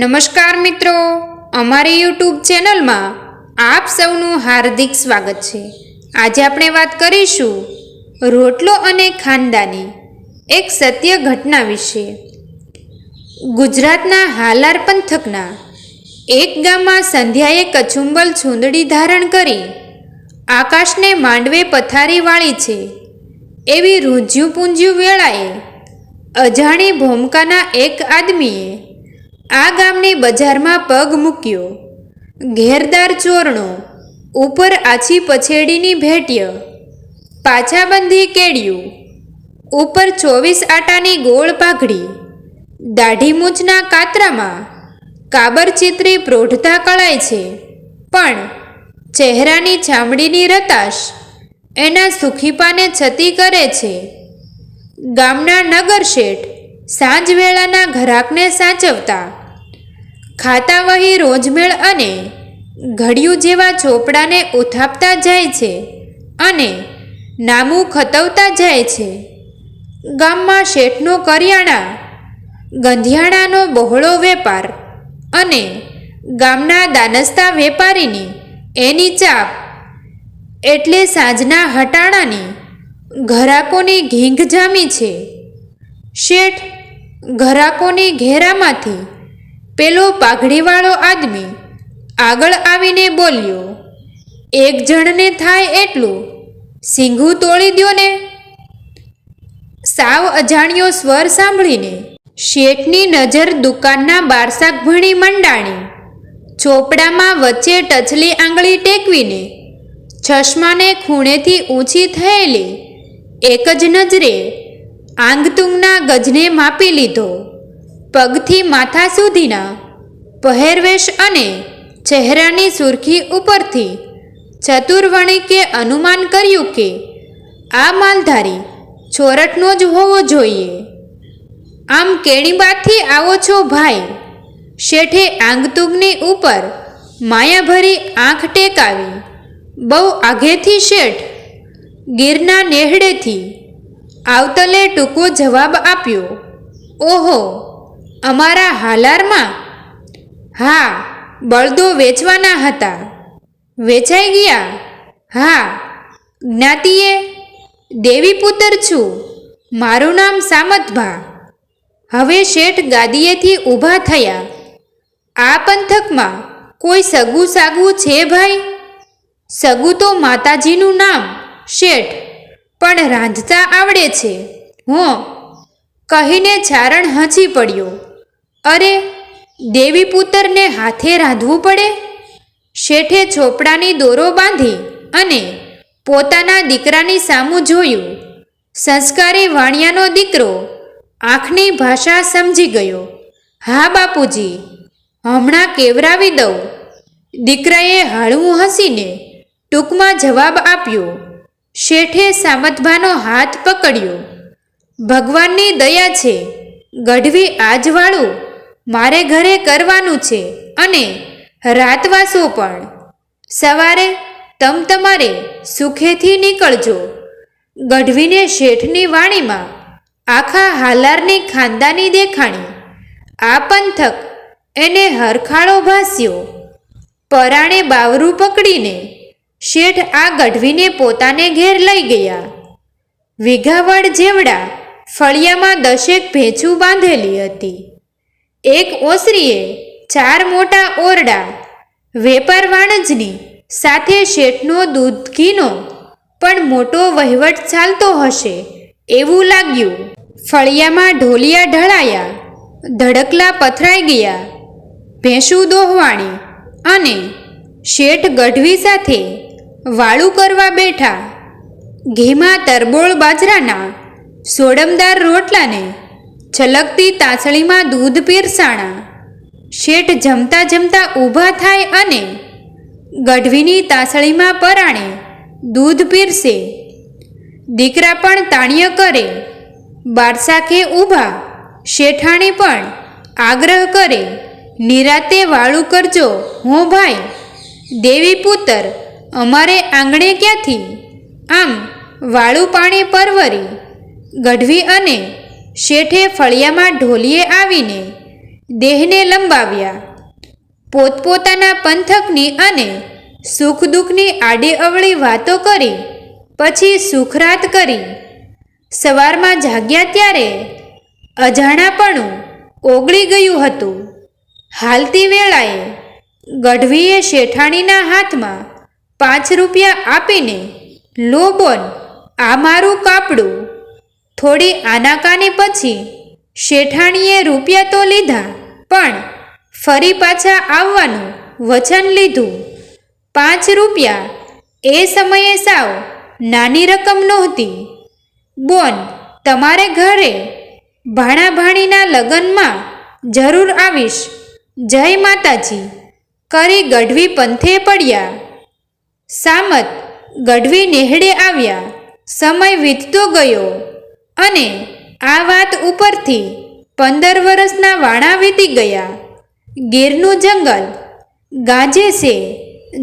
નમસ્કાર મિત્રો. અમારી યુટ્યુબ ચેનલમાં આપ સૌનું હાર્દિક સ્વાગત છે. આજે આપણે વાત કરીશું રોટલો અને ખાનદાની એક સત્ય ઘટના વિશે. ગુજરાતના હાલાર પંથકના એક ગામમાં સંધ્યાએ કચુંબલ છૂંદડી ધારણ કરી આકાશને માંડવે પથારી વાળી છે. એવી રૂંઝ્યું પૂંજ્યું વેળાએ અજાણી ભૂમકાના એક આદમીએ આ ગામની બજારમાં પગ મૂક્યો. ઘેરદાર ચોરણો, ઉપર આછી પછેડીની ભેટ્ય પાછાબંધી કેડિયું, ઉપર ચોવીસ આટાની ગોળ પાઘડી, દાઢી મૂછના કાતરામાં કાબરચિત્રી પ્રોઢતા કળાય છે. પણ ચહેરાની ચામડીની રતાશ એના સુખીપાને છતી કરે છે. ગામના નગર શેઠ સાંજ વેળાના ઘરાકને સાચવતા ખાતા વહી રોજમેળ અને ઘડિયું જેવા ચોપડાને ઉથાપતા જાય છે અને નામું ખતવતા જાય છે. ગામમાં શેઠનો કરિયાણા, ગંધિયાણાનો બહોળો વેપાર અને ગામના દાનસ્તા વેપારીની એની ચાપ એટલે સાંજના હટાણાની ઘરાકોની ઘીંઘ જામી છે. શેઠ ઘરાકોની ઘેરામાંથી પેલો પાઘડીવાળો આદમી આગળ આવીને બોલ્યો, એક જણને થાય એટલું. સિંઘું તોડી દો ને. સાવ અજાણ્યો સ્વર સાંભળીને શેઠની નજર દુકાનના બારસાક ભણી મંડાણી, ચોપડામાં વચ્ચે ટચલી આંગળી ટેકવીને ચશ્માને ખૂણેથી ઊંચી થયેલી એક જ નજરે આંગતુંગના ગજને માપી લીધો. પગથી માથા સુધીના પહેરવેશ અને ચહેરાની સુરખી ઉપરથી ચતુર્વણિકે અનુમાન કર્યું કે આ માલધારી છોરટનો જ હોવો જોઈએ. આમ કેણીબાથી આવો છો ભાઈ. શેઠે આંગતુગની ઉપર માયાભરી આંખ ટેકાવી. બહુ આગેથી શેઠ ગીરના નેહડેથી આવતલે ટૂંકો જવાબ આપ્યો. ઓહો અમારા હાલારમાં? હા, બળદો વેચવાના હતા. વેચાઈ ગયા. હા, જ્ઞાતિએ, દેવીપુત્ર છું. મારું નામ સામતભા. હવે શેઠ ગાદીએથી ઊભા થયા. આ પંથકમાં કોઈ સગું સાગુ છે ભાઈ? સગું તો માતાજીનું નામ, શેઠ. પણ રાંધતા આવડે છે. હો, કહીને ચારણ હંચી પડ્યો. અરે, દેવી પુત્રને હાથે રાંધવું પડે? શેઠે ચોપડાની દોરો બાંધી અને પોતાના દીકરાની સામું જોયું. સંસ્કારી વાણિયાનો દીકરો આંખની ભાષા સમજી ગયો. હા, બાપુજી, હમણાં કેવરાવી દઉં. દીકરાએ હળવું હસીને ટૂંકમાં જવાબ આપ્યો. શેઠે સામતભાનો હાથ પકડ્યો. ભગવાનની દયા છે, ગઢવી આજવાળું મારે ઘરે કરવાનું છે અને રાતવાસો પણ. સવારે તમ તમારે સુખેથી નીકળજો. ગઢવીને શેઠની વાણીમાં આખા હાલારની ખાનદાની દેખાણી. આ પંથક એને હરખાળો ભાસ્યો. પરાણે બાવરું પકડીને શેઠ આ ગઢવીને પોતાને ઘેર લઈ ગયા. વિઘાવડ જેવડા ફળિયામાં દશેક ભેંચું બાંધેલી હતી. એક ઓસરીએ ચાર મોટા ઓરડા, વેપાર વાણજની, સાથે શેઠનો દૂધ ઘીનો, પણ મોટો વહીવટ ચાલતો હશે એવું લાગ્યું. ફળિયામાં ઢોલિયા ઢળાયા, ધડકલા પથરાઈ ગયા. ભેંસું દોહવાણી અને શેઠ ગઢવી સાથે વાળું કરવા બેઠા. ઘીમાં તરબોળ બાજરાના સોડમદાર રોટલાને છલકતી તાસળીમાં દૂધ પીરસાણા. શેઠ જમતા જમતા ઊભા થાય અને ગઢવીની તાસળીમાં પરાણે દૂધ પીરસે. દીકરા પણ તાણ્ય કરે. બારસાખે ઊભા, શેઠાણી પણ આગ્રહ કરે, નિરાતે વાળું કરજો, હો ભાઈ, દેવી પુત્ર, અમારે આંગણે ક્યાંથી? આમ વાળું પાણી પરવરી. ગઢવી અને શેઠે ફળિયામાં ઢોલીએ આવીને દેહને લંબાવ્યા. પોતપોતાના પંથકની અને સુખ દુઃખની આડી અવળી વાતો કરી, પછી સુખરાત કરી. સવારમાં જાગ્યા ત્યારે અજાણાપણું ઓગળી ગયું હતું. હાલતી વેળાએ ગઢવીએ શેઠાણીના હાથમાં પાંચ રૂપિયા આપીને, લો બોન, આ મારું કાપડું થોડી આનાકાની પછી શેઠાણીએ રૂપિયા તો લીધા, પણ ફરી પાછા આવવાનું વચન લીધું. પાંચ રૂપિયા એ સમયે સાવ નાની રકમ નહોતી. બોન, તમારે ઘરે ભાણા ભાણીના લગ્નમાં જરૂર આવીશ. જય માતાજી. કરી ગઢવી પંથે પડ્યા. સામત ગઢવી નેહડે આવ્યા. સમય વીતતો ગયો. અને આ વાત ઉપરથી પંદર વર્ષના વાણા વીતી ગયા. ગીરનું જંગલ, ગાજે છે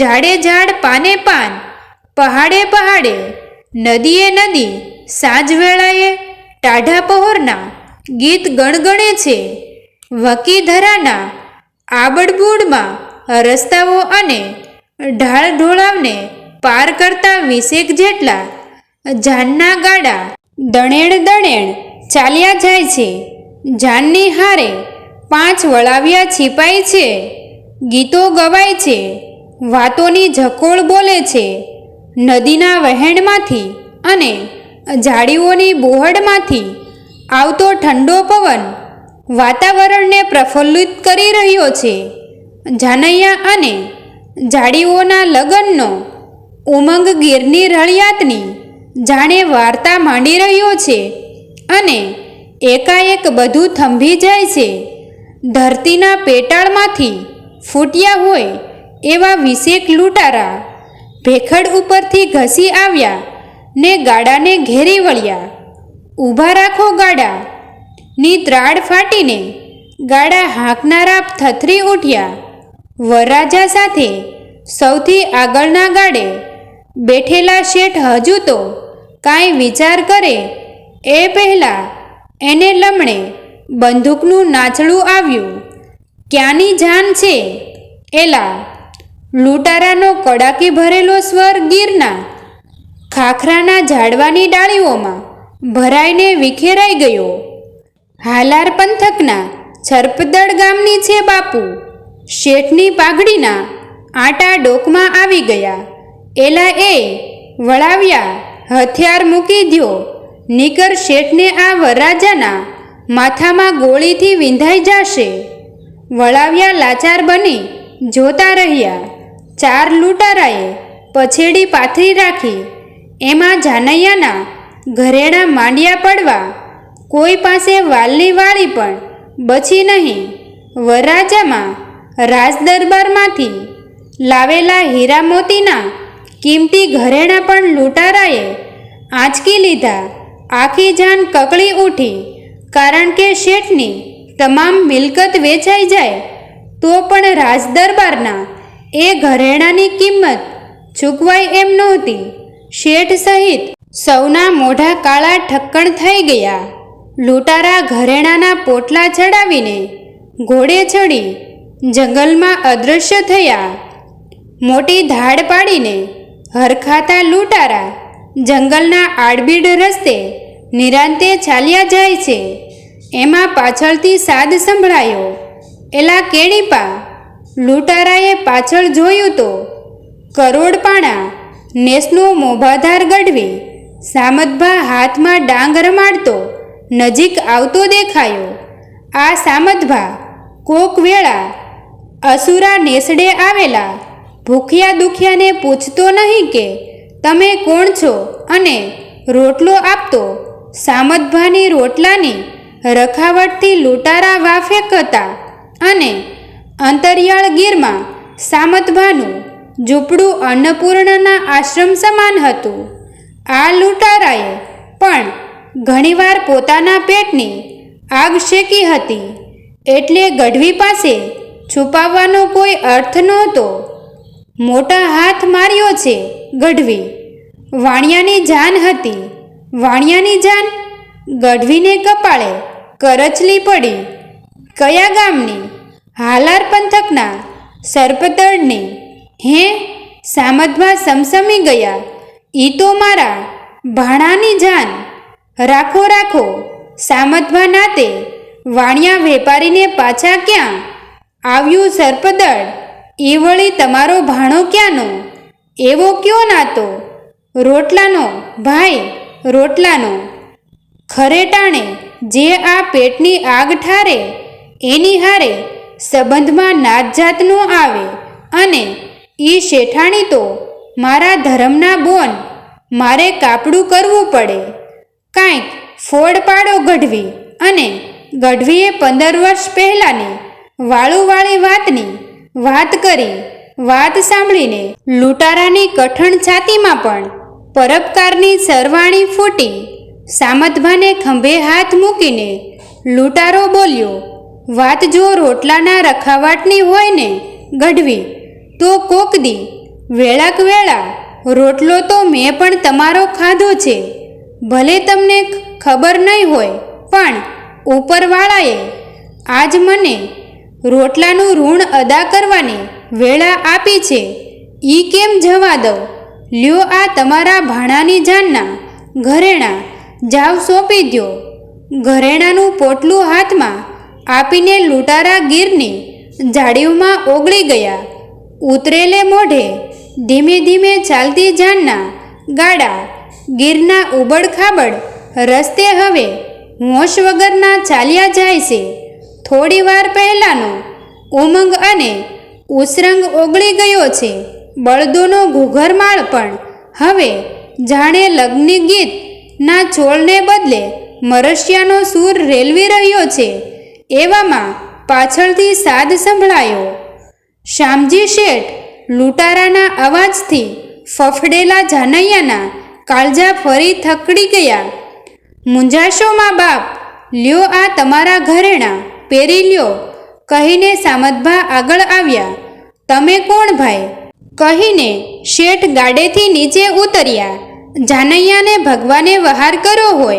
ઝાડે ઝાડ, પાને પાન, પહાડે પહાડે, નદીએ નદી, સાંજ વેળાએ ટાઢા પહોરના ગીત ગણગણે છે. વકીધરાના આબડબૂડમાં રસ્તાઓ અને ઢાળ ઢોળાવને પાર કરતા વીસેક જેટલા જાનના ગાડા દણેણ દણેણ ચાલ્યા જાય છે. જાનની હારે પાંચ વળાવ્યા છીપાય છે. ગીતો ગવાય છે. વાતોની ઝકોળ બોલે છે. નદીના વહેણમાંથી અને ઝાડીઓની બોહડમાંથી આવતો ઠંડો પવન વાતાવરણને પ્રફુલ્લિત કરી રહ્યો છે. જાનૈયા અને ઝાડીઓના લગ્નનો ઉમંગ ગીરની રળિયાતની જાણે વાર્તા માંડી રહ્યો છે અને એકાએક બધું થંભી જાય છે. ધરતીના પેટાળમાંથી ફૂટ્યા હોય એવા વિશેક લૂંટારા ભેખડ ઉપરથી ઘસી આવ્યા ને ગાડાને ઘેરી વળ્યા. ઊભા રાખો ગાડા. ની ત્રાડ ફાટીને ગાડા હાંકનારા થથરી ઉઠ્યા. વરરાજા સાથે સૌથી આગળના ગાડે બેઠેલા શેઠ હજુ તો કાંઈ વિચાર કરે? એ પહેલાં એને લમણે બંદૂકનું નાચડું આવ્યું. ક્યાંની જાન છે? એલા, લૂંટારાનો કડાકી ભરેલો સ્વર ગીરના, ખાખરાના ઝાડવાની ડાળીઓમાં ભરાઈને વિખેરાઈ ગયો. હાલાર પંથકના છરપદળ ગામની છે બાપુ. શેઠની પાઘડીના આટા ડોકમાં આવી ગયા. એલા એ વળાવ્યા હથિયાર મૂકી દ્યો. નીકર શેઠને આ વરરાજાના માથામાં ગોળીથી વિંધાઈ જશે. વળાવ્યા લાચાર બની જોતા રહ્યા. ચાર લૂંટારાએ પછેડી પાથરી રાખી. એમાં જાનૈયાના ઘરેણા માંડ્યા પડવા. કોઈ પાસે વાલની વાળી પણ બચી નહીં. વરરાજામાં રાજદરબારમાંથી લાવેલા હીરા મોતીના કિંમતી ઘરેણા પણ લૂંટારાએ આંચકી લીધા. આખી જાન કકળી ઉઠી. કારણ કે શેઠની તમામ મિલકત વેચાઈ જાય, તો પણ રાજદરબારના એ ઘરેણાની કિંમત ચૂકવાય એમ નહોતી. શેઠ સહિત સૌના મોઢા કાળા ઠક્કણ થઈ ગયા. લૂંટારા ઘરેણાના પોટલા ચડાવીને ઘોડે ચડી જંગલમાં અદૃશ્ય થયા. મોટી ધાડ પાડીને હરખાતા લૂંટારા, જંગલના આડબીડ રસ્તે નિરાંતે ચાલ્યા જાય છે. એમાં પાછળથી સાદ સંભળાયો. એલા કેણીપા લૂંટારાએ પાછળ જોયું તો કરોડપાણા નેસનો મોભાધાર ગઢવી સામતભા હાથમાં ડાંગ રમાડતો નજીક આવતો દેખાયો. આ સામતભા કોક વેળા અસુરા નેસડે આવેલા ભૂખ્યા દુખ્યાને પૂછતો નહીં કે, તમે કોણ છો? અને રોટલો આપતો સામતભાની રોટલાની રખાવટથી લૂંટારા વાફેક હતા અને અંતરિયાળ ગીરમાં સામતભાનું ઝૂંપડું અન્નપૂર્ણના આશ્રમ સમાન હતું. આ લૂંટારાએ પણ ઘણીવાર પોતાના પેટની આગ શેકી હતી. એટલે ગઢવી પાસે છુપાવવાનો કોઈ અર્થ નહોતો. મોટા હાથ માર્યો છે ગઢવી. વાણિયાની જાન હતી. વાણિયાની જાન ગઢવીને કપાળે કરચલી પડી. કયા ગામની? હાલાર પંથકના સર્પતળની હે, સામદમાં સમસમી ગયા. ઈ તો મારા ભાણાની જાન. રાખો રાખો, સામદમાં નાતે. વાણિયા વેપારીને પાછા ક્યાં? આવ્યું સર્પદળ. એ વળી તમારો ભાણો ક્યાંનો? એવો કયો નાતો? રોટલાનો, ભાઈ, રોટલાનો. ખરે ટાણે જે આ પેટની આગ ઠારે, એની હારે સંબંધમાં નાત જાતનો આવે અને એ શેઠાણી તો મારા ધર્મના બોન, મારે કાપડું કરવું પડે. કાંઈક ફોડ પાડો ગઢવી અને ગઢવીએ પંદર વર્ષ પહેલાંની વાળુવાળી વાતની વાત કરી, વાત સાંભળીને લૂંટારાની કઠણ છાતીમાં પણ પરપકારની સરવાણી ફૂટી સામતભાને ખંભે હાથ મૂકીને લૂંટારો બોલ્યો, વાત જો રોટલાના રખાવાટની હોય ને ગઢવી, તો કોક દી વેળાક વેળા રોટલો તો મેં પણ તમારો ખાધો છે. ભલે તમને ખબર નહીં હોય, પણ ઉપરવાળાએ આજ મને રોટલાનું ઋણ અદા કરવાની વેળા આપી છે. ઈ કેમ જવા દઉં? લ્યો આ તમારા ભાણાની જાનના, ઘરેણા, જાવ સોંપી દ્યો. ઘરેણાનું પોટલું હાથમાં આપીને લૂંટારા ગીરની જાડીઓમાં ઓગળી ગયા. ઉતરેલે મોઢે ધીમે ધીમે ચાલતી જાનના ગાડા, ગીરના ઉબડ રસ્તે હવે હોશ વગરના ચાલ્યા જાય છે. થોડી વાર પહેલાંનો ઉમંગ અને ઉસરંગ ઓગળી ગયો છે. બળદોનો ઘૂઘરમાળ પણ હવે જાણે લગ્ન ગીતના છોડને બદલે મરશિયાનો સૂર રેલવી રહ્યો છે. એવામાં પાછળથી સાદ સંભળાયો. શ્યામજી શેઠ, લૂંટારાના અવાજથી ફફડેલા જાનૈયાના કાળજા ફરી થકડી ગયા. મૂંઝાશો મા બાપ, લ્યો આ તમારા ઘરેણા. પહેરી લ્યો. કહીને સામતભા આગળ આવ્યા. તમે કોણ ભાઈ? કહીને શેઠ ગાડેથી નીચે ઉતર્યા. જાનૈયાને ભગવાને વહાર કર્યો હોય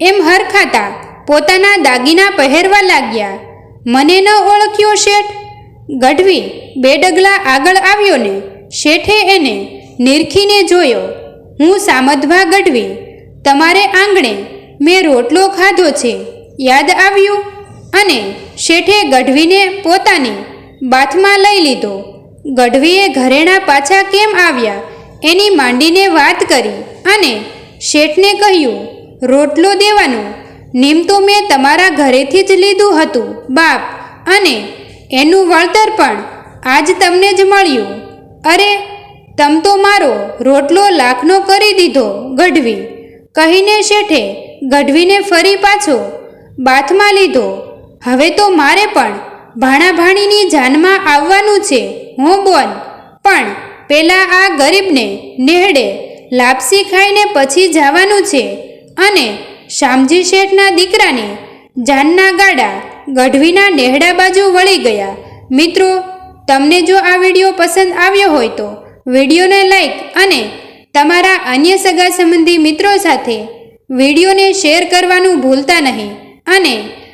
એમ હરખાતા પોતાના દાગીના પહેરવા લાગ્યા. મને ન ઓળખ્યો શેઠ. ગઢવી બે ડગલા આગળ આવ્યો ને શેઠે એને નિરખીને જોયો. હું સામતભા ગઢવી. તમારે આંગણે મેં રોટલો ખાધો છે. યાદ આવ્યું? અને શેઠે ગઢવીને પોતાની બાથમાં લઈ લીધો. ગઢવીએ ઘરેણા પાછા કેમ આવ્યા? એની માંડીને વાત કરી અને શેઠને કહ્યું, રોટલો દેવાનો. નેમ તો મેં તમારા ઘરેથી જ લીધું હતું, બાપ. અને એનું વળતર પણ આજ તમને જ મળ્યું. અરે, તમ તો મારો રોટલો લાખનો કરી દીધો, ગઢવી. કહીને શેઠે ગઢવીને ફરી પાછો બાથમાં લીધો. હવે તો મારે પણ ભાણા ભાણીની જાનમાં આવવાનું છે, હું બોલ પણ પહેલાં આ ગરીબને નેહડે લાપસી ખાઈને પછી જવાનું છે અને શામજી શેઠના દીકરાને જાનના ગાડા ગઢવીના નેહડા બાજુ વળી ગયા. મિત્રો, તમને જો આ વીડિયો પસંદ આવ્યો હોય તો વિડીયોને લાઈક અને તમારા અન્ય સગા સંબંધી મિત્રો સાથે વિડીયોને શેર કરવાનું ભૂલતા નહીં અને